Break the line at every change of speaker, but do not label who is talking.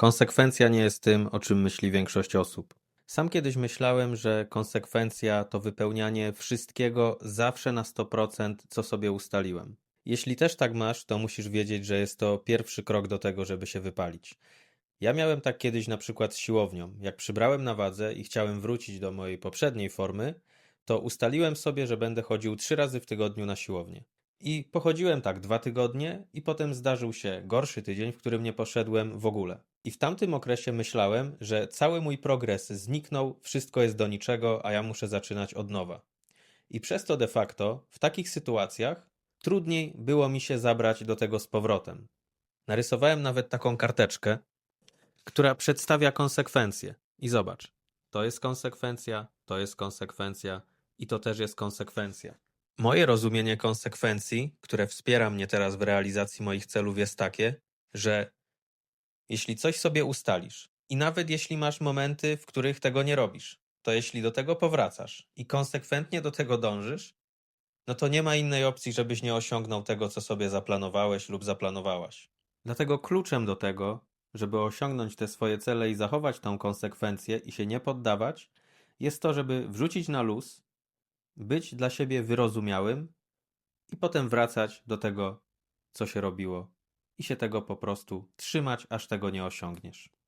Konsekwencja nie jest tym, o czym myśli większość osób. Sam kiedyś myślałem, że konsekwencja to wypełnianie wszystkiego zawsze na 100%, co sobie ustaliłem. Jeśli też tak masz, to musisz wiedzieć, że jest to pierwszy krok do tego, żeby się wypalić. Ja miałem tak kiedyś na przykład z siłownią. Jak przybrałem na wadze i chciałem wrócić do mojej poprzedniej formy, to ustaliłem sobie, że będę chodził trzy razy w tygodniu na siłownię. I pochodziłem tak dwa tygodnie, i potem zdarzył się gorszy tydzień, w którym nie poszedłem w ogóle. I w tamtym okresie myślałem, że cały mój progres zniknął, wszystko jest do niczego, a ja muszę zaczynać od nowa. I przez to de facto w takich sytuacjach trudniej było mi się zabrać do tego z powrotem. Narysowałem nawet taką karteczkę, która przedstawia konsekwencje. I zobacz, to jest konsekwencja, to jest konsekwencja i to też jest konsekwencja. Moje rozumienie konsekwencji, które wspiera mnie teraz w realizacji moich celów, jest takie, że jeśli coś sobie ustalisz i nawet jeśli masz momenty, w których tego nie robisz, to jeśli do tego powracasz i konsekwentnie do tego dążysz, no to nie ma innej opcji, żebyś nie osiągnął tego, co sobie zaplanowałeś lub zaplanowałaś. Dlatego kluczem do tego, żeby osiągnąć te swoje cele i zachować tą konsekwencję i się nie poddawać, jest to, żeby wrzucić na luz, być dla siebie wyrozumiałym i potem wracać do tego, co się robiło i się tego po prostu trzymać, aż tego nie osiągniesz.